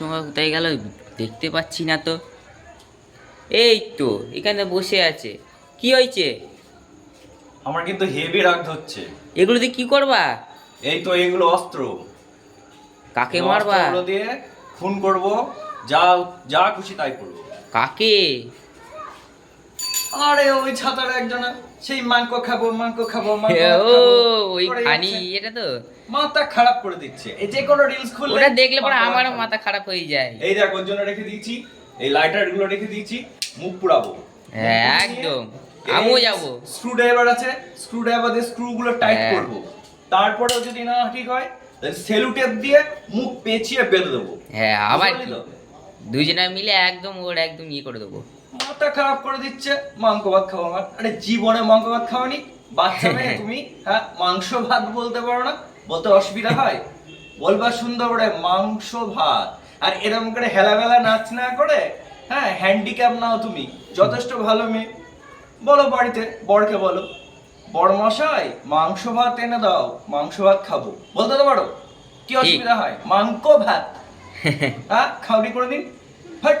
চমকা কোথায় গেল দেখতে পাচ্ছি না তো। এই তো এখানে বসে আছে। কি হয়েছে? আমার কিন্তু হেভি রাগ হচ্ছে দিয়ে কি করবা? এই তো এগুলো অস্ত্র। কাকে মারবা? এগুলো দিয়ে খুন করব যা যা খুশি তাই করব। কাকে? আরে ওই ছাতার একজন সেই মাংস খাব মাংস খাব ওই যাচ্ছে। এটা তো মাথা খারাপ করে দিচ্ছে এই যে কোনো রিলস খুললে ওটা দেখলে পরে মাথা আমারও মাথা খারাপ হয়ে যায় এই দেখ ওর জন্য রেখে দিয়েছি এই লাইটারগুলো রেখে দিয়েছি মুখ পুড়াবো হ্যাঁ, একদম। আমিও যাব। স্ক্রু ড্রাইভার আছে স্ক্রু ড্রাইভার দিয়ে স্ক্রু গুলো টাইট। করব তারপরেও যদি না ঠিক হয় সেলু টেপ দিয়ে মুখ পেঁচিয়ে বেঁধে দেবো হ্যাঁ আবার? দুজনে মিলে একদম ওর একদম ইয়ে করে দেবো মাথা খারাপ করে দিচ্ছে মাংস ভাত খাব আমার। আরে জীবনে মাংস ভাত খাওয়ানি বাচ্চা মেয়ে তুমি? হ্যাঁ মাংস ভাত বলতে পারো না। বলতে অসুবিধা হয়? বলবা সুন্দর করে মাংস ভাত। আর এরকম করে হেলাবেলা নাচ না করে হ্যাঁ হ্যান্ডিক্যাপ নাও তুমি। যথেষ্ট ভালো মেয়ে। বলো বাড়িতে বরকে বলো। বড় মশাই মাংস ভাত এনে দাও মাংস ভাত খাব। বলতে তো পারো কি অসুবিধা হয়? মাংস ভাত। হ্যাঁ খাওনি করে দিন হাট